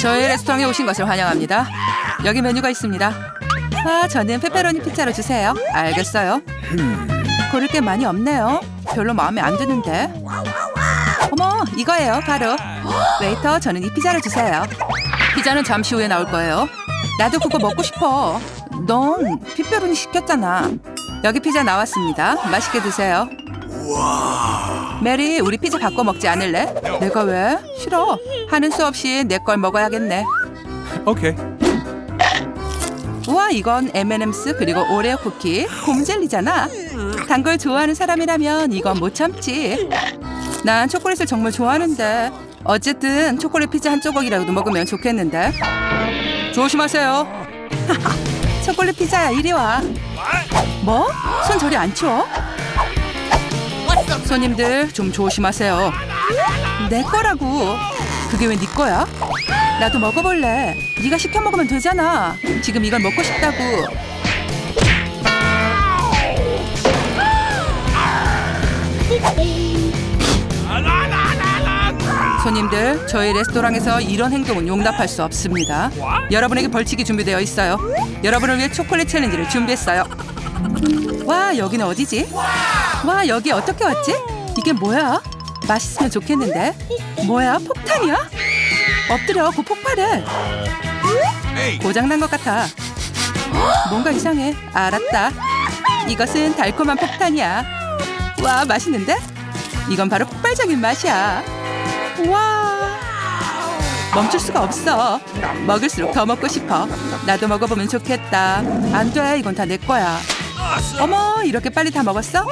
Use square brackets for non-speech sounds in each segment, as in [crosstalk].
저희 레스토랑에 오신 것을 환영합니다. 여기 메뉴가 있습니다. 아, 저는 페페로니 피자로 주세요. 알겠어요. 고를 게 많이 없네요. 별로 마음에 안 드는데. 어머, 이거예요, 바로. 웨이터, 저는 이 피자를 주세요. 피자는 잠시 후에 나올 거예요. 나도 그거 먹고 싶어. 넌 페페로니 시켰잖아. 여기 피자 나왔습니다. 맛있게 드세요. 메리, 우리 피자 바꿔 먹지 않을래? 내가 왜? 싫어. 하는 수 없이 내 걸 먹어야겠네. Okay. 우와, 이건 M&M's 그리고 오레오 쿠키, 곰젤리잖아. 단 걸 좋아하는 사람이라면 이건 못 참지. 난 초콜릿을 정말 좋아하는데. 어쨌든 초콜릿 피자 한 조각이라도 먹으면 좋겠는데. 조심하세요. [laughs] 초콜릿 피자야, 이리 와. 뭐? 손 저리 안 치워? 손님들 좀 조심하세요. 내 거라고. 그게 왜 네 거야? 나도 먹어볼래. 네가 시켜 먹으면 되잖아. 지금 이걸 먹고 싶다고. 손님들, 저희 레스토랑에서 이런 행동은 용납할 수 없습니다. 여러분에게 벌칙이 준비되어 있어요. 여러분을 위해 초콜릿 챌린지를 준비했어요. 와, 여기는 어디지? 와, 여기 어떻게 왔지? 이게 뭐야? 맛있으면 좋겠는데. 뭐야, 폭탄이야? 엎드려, 곧 폭발해. 고장난 것 같아. 뭔가 이상해. 알았다. 이것은 달콤한 폭탄이야. 와, 맛있는데? 이건 바로 폭발적인 맛이야. 와. 멈출 수가 없어. 먹을수록 더 먹고 싶어. 나도 먹어보면 좋겠다. 안 돼, 이건 다 내 거야. 어머, 이렇게 빨리 다 먹었어?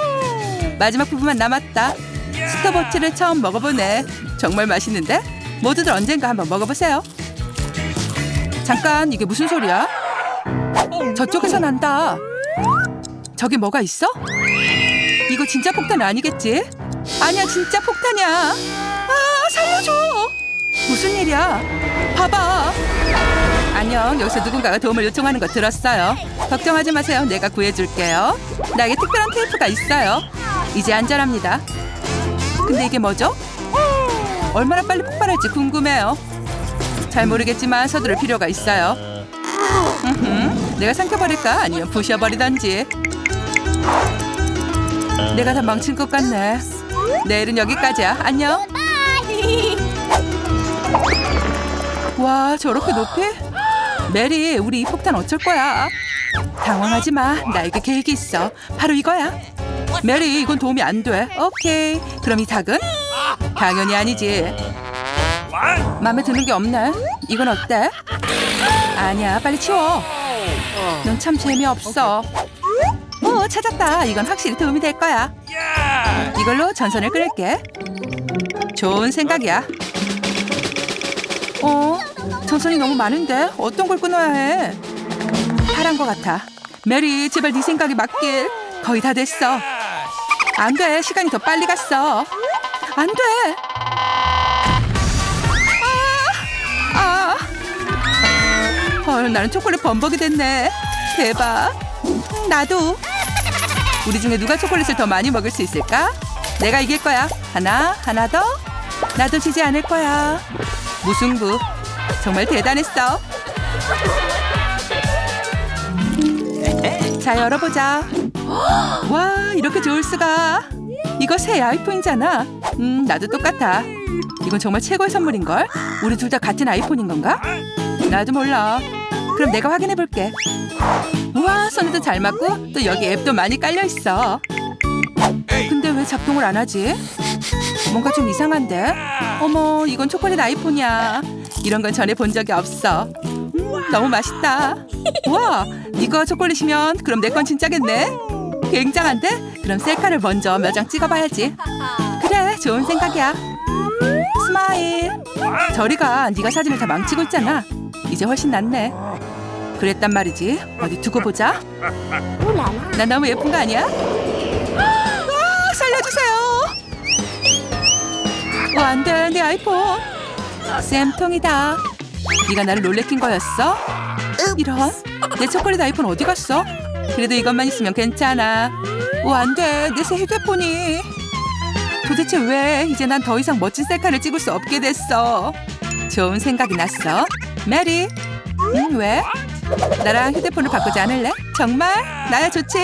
마지막 부분만 남았다. 스타버치를 처음 먹어보네. 정말 맛있는데? 모두들 언젠가 한번 먹어보세요. 잠깐, 이게 무슨 소리야? 저쪽에서 난다. 저기 뭐가 있어? 이거 진짜 폭탄 아니겠지? 아니야, 진짜 폭탄이야. 아, 살려줘. 무슨 일이야? 봐봐. 안녕. 여기서 누군가가 도움을 요청하는 거 들었어요. 걱정하지 마세요. 내가 구해줄게요. 나에게 특별한 테이프가 있어요. 이제 안전합니다. 근데 이게 뭐죠? 얼마나 빨리 폭발할지 궁금해요. 잘 모르겠지만 서두를 필요가 있어요. 음흠, 내가 삼켜버릴까? 아니면 부셔버리던지. 내가 다 망친 것 같네. 내일은 여기까지야. 안녕. 와, 저렇게 높이? 메리, 우리 이 폭탄 어쩔 거야? 당황하지 마. 나에게 계획이 있어. 바로 이거야. 메리, 이건 도움이 안 돼. 오케이. 그럼 이 닭은? 당연히 아니지. 마음에 드는 게 없네. 이건 어때? 아니야, 빨리 치워. 넌 참 재미없어. 어, 찾았다. 이건 확실히 도움이 될 거야. 이걸로 전선을 끊을게. 좋은 생각이야. 어, 전선이 너무 많은데 어떤 걸 끊어야 해? 파란 것 같아. 메리, 제발 네 생각에 맞길. 거의 다 됐어. 안 돼. 시간이 더 빨리 갔어. 안 돼. 아, 아. 헐, 나는 초콜릿 범벅이 됐네. 대박. 나도. 우리 중에 누가 초콜릿을 더 많이 먹을 수 있을까? 내가 이길 거야. 하나, 하나 더. 나도 지지 않을 거야. 무승부. 정말 대단했어. 자, 열어보자. 와, 이렇게 좋을 수가. 이거 새 아이폰이잖아. 음, 나도 똑같아. 이건 정말 최고의 선물인 걸? 우리 둘 다 같은 아이폰인 건가? 나도 몰라. 그럼 내가 확인해 볼게. 우와, 손에도 잘 맞고 또 여기 앱도 많이 깔려 있어. 근데 왜 작동을 안 하지? 뭔가 좀 이상한데? 어머, 이건 초콜릿 아이폰이야. 이런 건 전에 본 적이 없어. 음, 너무 맛있다. 와, 이거 초콜릿이면 그럼 내 건 진짜겠네. 굉장한데? 그럼 셀카를 먼저 몇 장 찍어봐야지. 그래, 좋은 생각이야. 스마일. 저리가 네가 사진을 다 망치고 있잖아. 이제 훨씬 낫네. 그랬단 말이지. 어디 두고 보자. 난 너무 예쁜 거 아니야? 아, 살려주세요. 와, 안 돼, 내 아이폰. 쌤통이다. 네가 나를 놀래킨 거였어? 이런? 내 초콜릿 아이폰 어디 갔어? 그래도 이것만 있으면 괜찮아. 오, 안 돼. 내 새 휴대폰이. 도대체 왜 이제 난 더 이상 멋진 셀카를 찍을 수 없게 됐어? 좋은 생각이 났어. 메리. 응, 왜? 나랑 휴대폰을 바꾸지 않을래? 정말? 나야 좋지.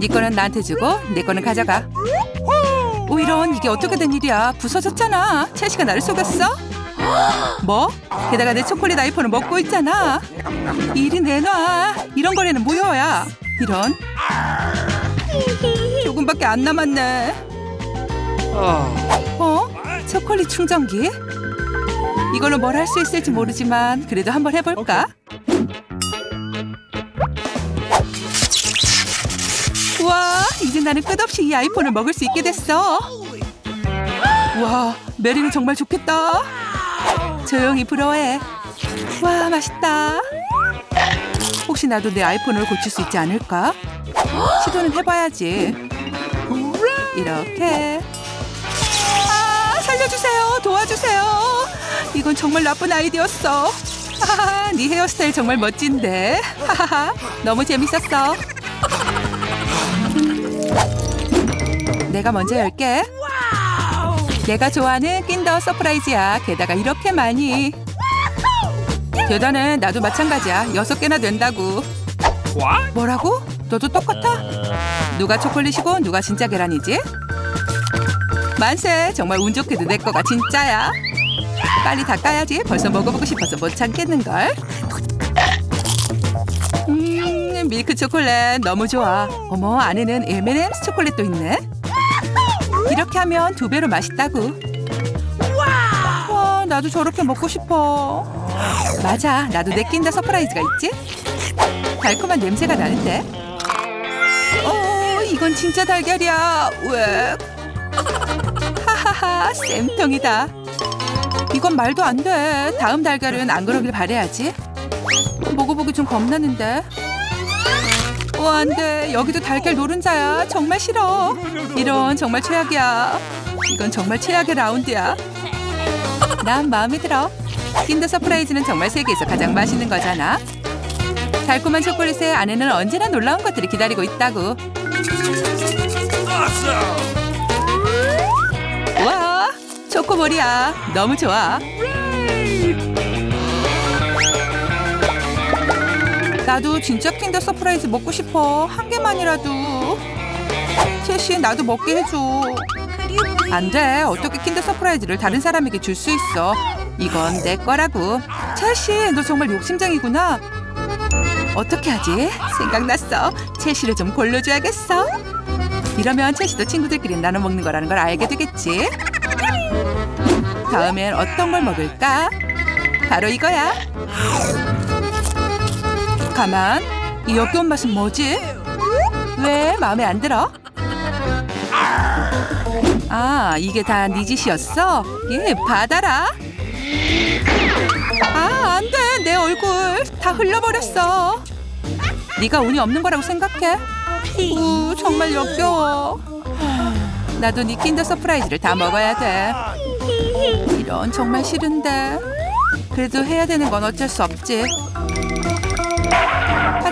네 거는 나한테 주고 내 거는 가져가. 오 이런 이게 어떻게 된 일이야? 부서졌잖아. 첼시가 나를 속였어? 뭐? 게다가 내 초콜릿 아이폰을 먹고 있잖아. 이리 내놔. 이런 거래는 무효야. 이런. 조금밖에 안 남았네. 어? 초콜릿 충전기? 이걸로 뭘 할 수 있을지 모르지만 그래도 한번 해볼까? 우와, 이제 나는 끝없이 이 아이폰을 먹을 수 있게 됐어. 와, 메리는 정말 좋겠다. 조용히 부러워해. 와, 맛있다. 혹시 나도 내 아이폰을 고칠 수 있지 않을까? 시도는 해봐야지. 이렇게. 아, 살려주세요. 도와주세요. 이건 정말 나쁜 아이디어였어. 네 헤어스타일 정말 멋진데. 너무 재밌었어. 내가 먼저 열게. 내가 좋아하는 낀더 서프라이즈야. 게다가 이렇게 많이. 대단해. 나도 마찬가지야. 여섯 개나 된다고. 뭐라고? 너도 똑같아? 누가 초콜릿이고 누가 진짜 계란이지? 만세. 정말 운 좋게도 내 거가 진짜야. 빨리 닦아야지. 벌써 먹어보고 싶어서 못 참겠는걸. 음, 밀크 초콜릿 너무 좋아. 어머, 안에는 M&M's 초콜릿도 있네. 이렇게 하면 두 배로 맛있다고. 와, 나도 저렇게 먹고 싶어. 맞아, 나도 내 낀다 서프라이즈가 있지? 달콤한 냄새가 나는데. 어, 이건 진짜 달걀이야. 왜? 하하하, 쌤통이다. 이건 말도 안 돼. 다음 달걀은 안 그러길 바래야지. 먹어보기 좀 겁나는데. 어, 안 돼. 여기도 달걀 노른자야. 정말 싫어. 이런 정말 최악이야. 이건 정말 최악의 라운드야. 난 마음에 들어. 킨더 서프라이즈는 정말 세계에서 가장 맛있는 거잖아. 달콤한 초콜릿에 안에는 언제나 놀라운 것들이 기다리고 있다고. 와, 초코볼이야. 너무 좋아. 나도 진짜 킨더 서프라이즈 먹고 싶어. 한 개만이라도. 채시, 나도 먹게 해줘. 안 돼. 어떻게 킨더 서프라이즈를 다른 사람에게 줄 수 있어? 이건 내 거라고. 채시, 너 정말 욕심쟁이구나. 어떻게 하지? 생각났어. 채시를 좀 골라줘야겠어. 이러면 채시도 친구들끼리 나눠 먹는 거라는 걸 알게 되겠지. 다음엔 어떤 걸 먹을까? 바로 이거야. 가만. 이 역겨운 맛은 뭐지? 왜 마음에 안 들어? 아, 이게 다 네 짓이었어? 예, 받아라. 아, 안 돼. 내 얼굴 다 흘려버렸어. 네가 운이 없는 거라고 생각해? 우, 정말 역겨워. 나도 네 킨더 서프라이즈를 다 먹어야 돼. 이런 정말 싫은데. 그래도 해야 되는 건 어쩔 수 없지.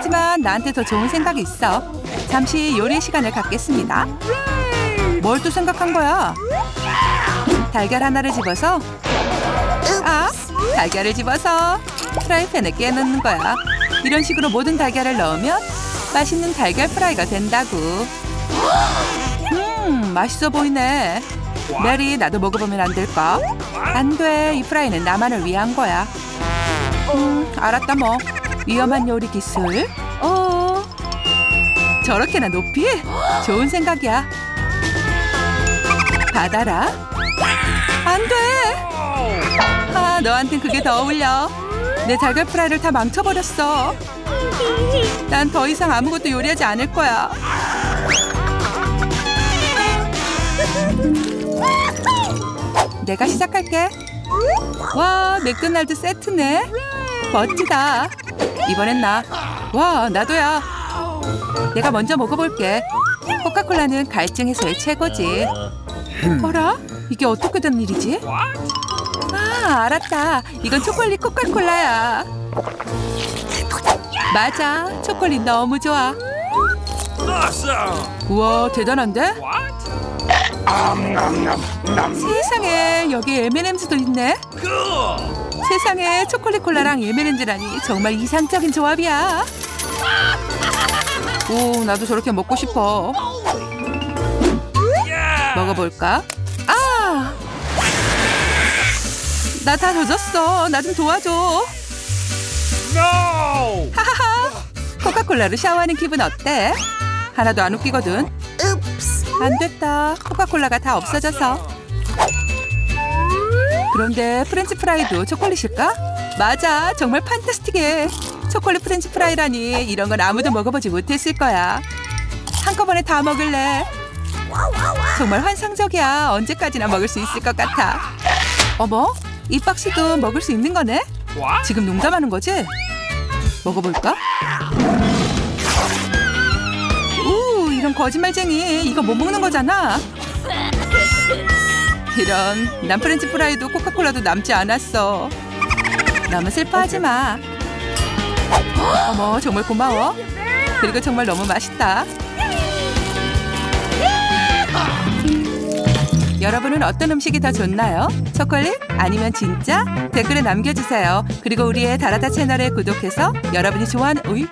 하지만 나한테 더 좋은 생각이 있어. 잠시 요리 시간을 갖겠습니다. 뭘 또 생각한 거야? 달걀 하나를 집어서 아, 달걀을 집어서 프라이팬에 깨놓는 거야. 이런 식으로 모든 달걀을 넣으면 맛있는 달걀 프라이가 된다고. 음, 맛있어 보이네. 메리, 나도 먹어보면 안 될까? 안 돼. 이 프라이는 나만을 위한 거야. 음, 알았다 뭐. 위험한 요리 기술. 어. 저렇게나 높이? 좋은 생각이야. 받아라. 안 돼. 아, 너한텐 그게 더 어울려. 내 달걀 프라이를 다 망쳐버렸어. 난 더 이상 아무것도 요리하지 않을 거야. 내가 시작할게. 와, 맥도날드 세트네. 멋지다. 이번엔 나. 와, 나도야. 내가 먼저 먹어볼게. 코카콜라는 갈증 해소의 최고지. 어라? 이게 어떻게 된 일이지? 아, 알았다. 이건 초콜릿 코카콜라야. 맞아. 초콜릿 너무 좋아. 우와, 대단한데? 세상에, 여기 M&Ms도 있네. 세상에 초콜릿 콜라랑 예메렌즈라니 정말 이상적인 조합이야. 오, 나도 저렇게 먹고 싶어. 먹어볼까? 아! 나 다 젖었어. 나 좀 도와줘. No! 코카콜라로 샤워하는 기분 어때? 하나도 안 웃기거든. 안 됐다. 코카콜라가 다 없어져서. 그런데 프렌치 프라이도 초콜릿일까? 맞아. 정말 판타스틱해. 초콜릿 프렌치 프라이라니 이런 건 아무도 먹어보지 못했을 거야. 한꺼번에 다 먹을래. 정말 환상적이야. 언제까지나 먹을 수 있을 것 같아. 어머? 이 박스도 먹을 수 있는 거네? 지금 농담하는 거지? 먹어볼까? 우 이런 거짓말쟁이 이거 못 먹는 거잖아 이런 난 프렌치 프라이도 코카콜라도 남지 않았어 너무 슬퍼하지 마 어머 정말 고마워 그리고 정말 너무 맛있다 여러분은 어떤 음식이 더 좋나요? 초콜릿? 아니면 진짜? 댓글에 남겨주세요. 그리고 우리의 다라다 채널에 구독해서 여러분이 좋아하는 우유